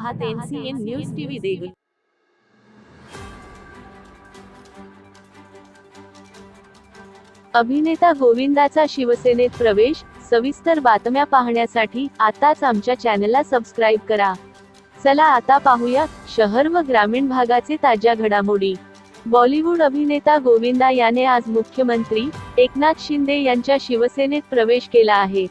आहात NCN news TV अभिनेता गोविंदाचा शिवसेनेत प्रवेश सविस्तर बातम्या पाहण्यासाठी आताच आमच्या चॅनलला सबस्क्राईब करा. चला आता पाहूया शहर व ग्रामीण भागाचे ताज्या घडामोडी. बॉलिवूड अभिनेता गोविंदा याने आज मुख्यमंत्री एकनाथ शिंदे यांच्या शिवसेनेत प्रवेश केला आहे.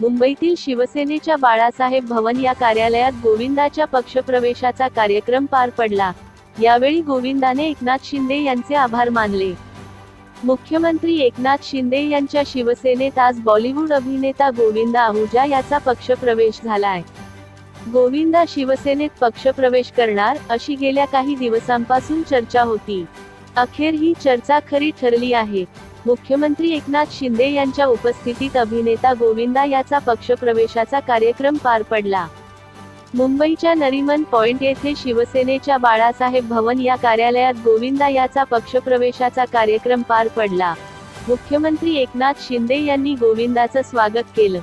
मुंबईतील शिवसेनेच्या बाळासाहेब भवन या कार्यालयात गोविंदाच्या पक्षप्रवेशाचा कार्यक्रम पार पडला. यावेळी गोविंदाने एकनाथ शिंदे यांचे आभार मानले. मुख्यमंत्री एकनाथ शिंदे यांच्या शिवसेनेत आज बॉलिवूड अभिनेता गोविंदा आहुजा याचा पक्षप्रवेश झालाय. गोविंदा शिवसेनेत पक्षप्रवेश करणार अशी गेल्या काही दिवसांपासून चर्चा होती. अखेर ही चर्चा खरी ठरली आहे. मुख्यमंत्री एकनाथ शिंदे यांच्या उपस्थितीत अभिनेता गोविंदा याचा पक्षप्रवेशाचा कार्यक्रम पार पडला. मुंबईच्या नरीमन पॉइंट येथे शिवसेनेच्या बाळासाहेब भवन या कार्यालयात गोविंदा याचा पक्षप्रवेशाचा कार्यक्रम पार पडला. मुख्यमंत्री एकनाथ शिंदे यांनी गोविंदाचं स्वागत केलं.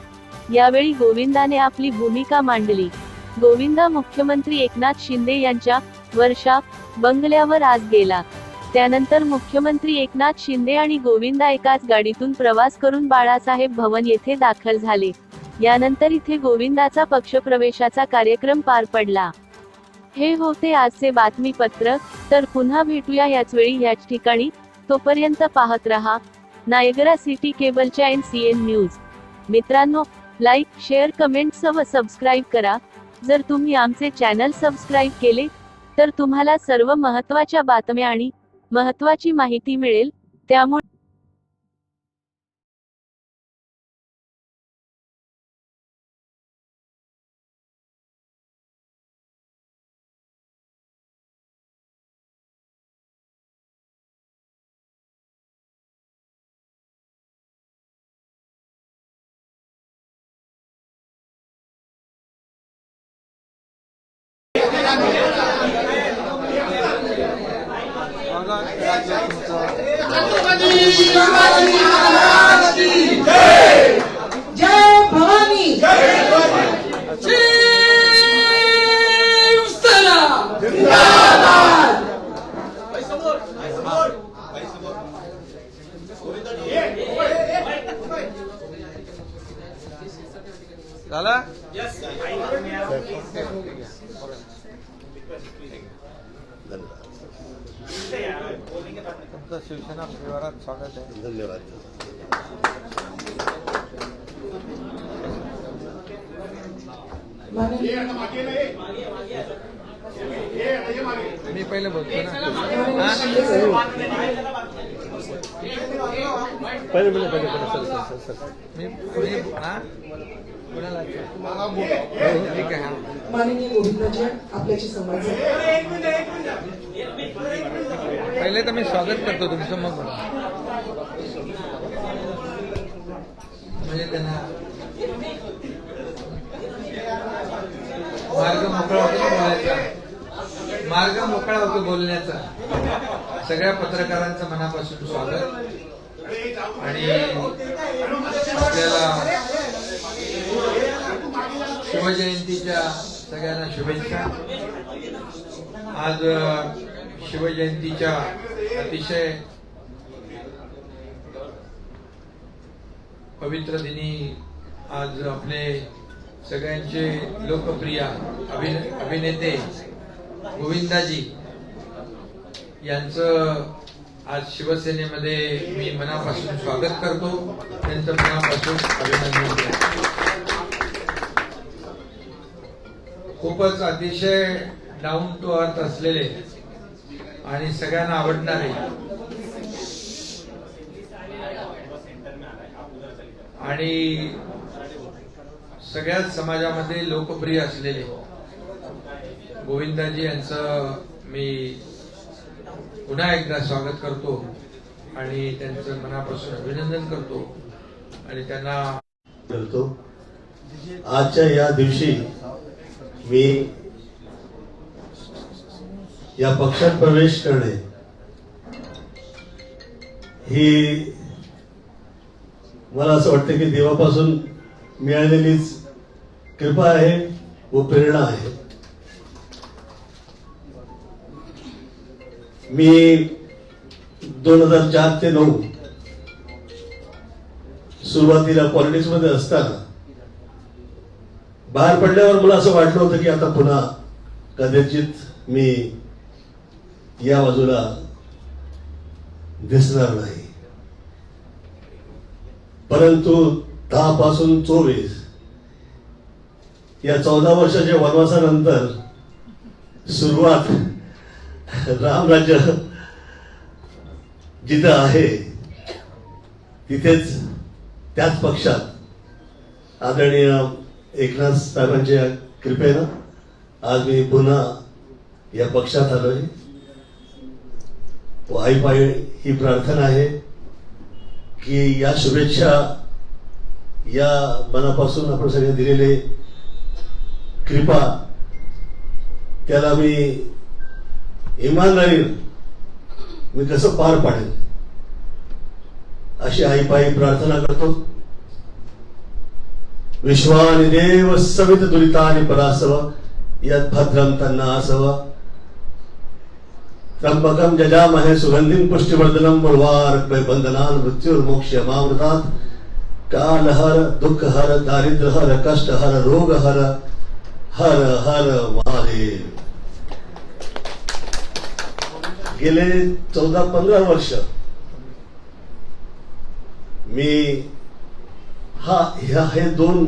यावेळी गोविंदाने आपली भूमिका मांडली. गोविंदा मुख्यमंत्री एकनाथ शिंदे यांच्या वर्षा बंगल्यावर आज गेला. त्यानंतर मुख्यमंत्री एकनाथ शिंदे आणि गोविंदा एकाच गाडीतून प्रवास करून बाळासाहेब भवन येथे दाखल झाले. यानंतर इथे गोविंदाचा पक्षप्रवेशाचा कार्यक्रम पार पडला. हे होते आजचे बातमीपत्र. तर पुन्हा भेटूया याच वेळी याच ठिकाणी. तोपर्यंत पाहत रहा. नायगरा सिटी केबलच्या एन सी एन न्यूज. मित्रांनो लाईक शेअर कमेंट्स व सबस्क्राईब करा. जर तुम्ही आमचे चॅनल सबस्क्राईब केले तर तुम्हाला सर्व महत्त्वाच्या बातम्या आणि महत्त्वाची माहिती मिळेल त्यामुळे जय भवानी झाला तुमचं शिवसेना परिवारात स्वागत आहे. धन्यवाद. मी पहिले बोलतो ना. पहिले पहिले पहिले पहिले सर सर सर सर. मी मी हा? कोणाला? हो, ठीक आहे हा. माननीय गोविंदाजी आपल्याशी संवाद. पहिले तर मी स्वागत करतो तुमचं मग म्हणजे त्यांना मार्ग मोकळा होतो बोलायचा? मार्ग मोकळा होतो बोलण्याचा. सगळ्या पत्रकारांचं मनापासून स्वागत. आणि आपल्याला शिवजयंतीच्या सगळ्यांना शुभेच्छा. आज शिवजयंतीच्या अतिशय पवित्र दिनी आज आपले सगळ्यांचे लोकप्रिय अभि अभिनेते गोविंदाजी यांचं आज शिवसेनेमध्ये मी मनापासून स्वागत करतो. त्यांचं मनापासून अभिनंदन करतो. खूपच अतिशय डाऊन टू अर्थ असलेले आणि सगळ्यांना आवडणारे. आणि सगळ्याच समाजामध्ये लोकप्रिय असलेले गोविंदाजी यांचं मी पुन्हा एकदा स्वागत करतो आणि त्यांचं मनापासून अभिनंदन करतो आणि त्यांना करतो. आजच्या या दिवशी मी या पक्षात प्रवेश करणे ही मला असं वाटतं की देवापासून मिळालेलीच कृपा आहे व प्रेरणा आहे. मी दोन हजार चार ते नऊ सुरुवातीला पॉलिटिक्समध्ये असताना बाहेर पडल्यावर मला असं वाटलं होतं की आता पुन्हा कदाचित मी या बाजूला दिसणार नाही. परंतु दहा पासून चोवीस या चौदा वर्षाच्या वनवासानंतर सुरुवात रामराज्य जिथं आहे तिथेच त्याच पक्षात आदरणीय एकनाथ साहेबांच्या कृपेनं आज मी पुन्हा या पक्षात आलोय. व आईपाई ही प्रार्थना आहे की या शुभेच्छा या मनापासून आपण सगळे दिलेले कृपा त्याला मी इमानदारी मी कसं पार पाडेल. अशी आईपाई प्रार्थना करतो. विश्वानि देव सवित दुरितानि परासव यद भद्रम तन्ना असावा त्र्यंबकम जजामहे सुगंधिम पुष्टिवर्धनम उर्वारक बंधनान मृत्युर्मोक्ष मामृतात काल हर दुःख हर दारिद्र हर कष्ट हर रोग हर हर हर महादेव गेले चौदा पंधरा वर्ष मी हा ह्या हे दोन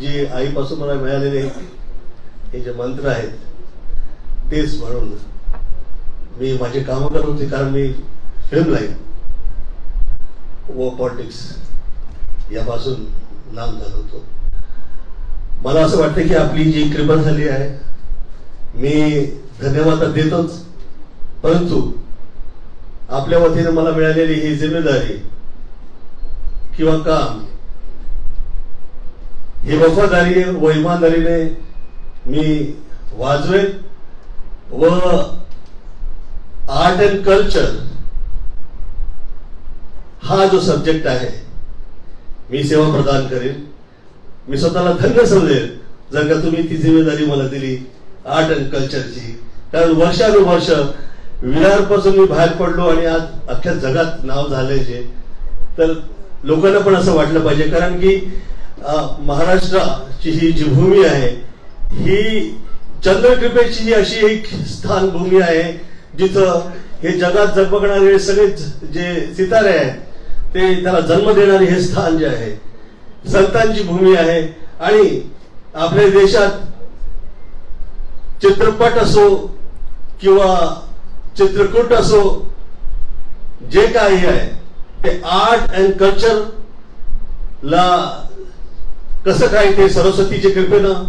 जे आईपासून मला मिळालेले हे जे मंत्र आहेत तेच म्हणून मी माझे कामं करत होते कारण मी फिल्म लाईन व पॉलिटिक्स यापासून लांब झालो होतो. मला असं वाटतं की आपली जी कृपा झाली आहे मी धन्यवाद देतोच परंतु आपल्या वतीने मला मिळालेली ही जिम्मेदारी किंवा काम ही वफादारी व इमानदारीने मी वाजवेन व आर्ट अँड कल्चर हा जो सब्जेक्ट आहे मी सेवा प्रदान करेन. मी स्वतःला धन्य समजेल जर का तुम्ही ती जिम्मेदारी मला दिली आर्ट अँड कल्चरची कारण वर्षानुवर्ष विरारपासून मी बाहेर पडलो आणि आज अख्ख्या जगात नाव झाल्याचे जे तर लोकांना पण असं वाटलं पाहिजे. कारण की महाराष्ट्राची ही जी भूमी आहे ही चंद्रकृपेची ही अशी एक स्थान भूमी आहे जिथं हे जगात जगबगणारे सगळे जे सितारे आहेत ते त्याला जन्म देणारे हे स्थान जे आहे संतांची भूमी आहे. आणि आपल्या देशात चित्रपट असो किंवा चित्रकूट असो जे काही आहे ते आर्ट अँड कल्चर ला कसं काय ते सरस्वतीच्या कृपेनं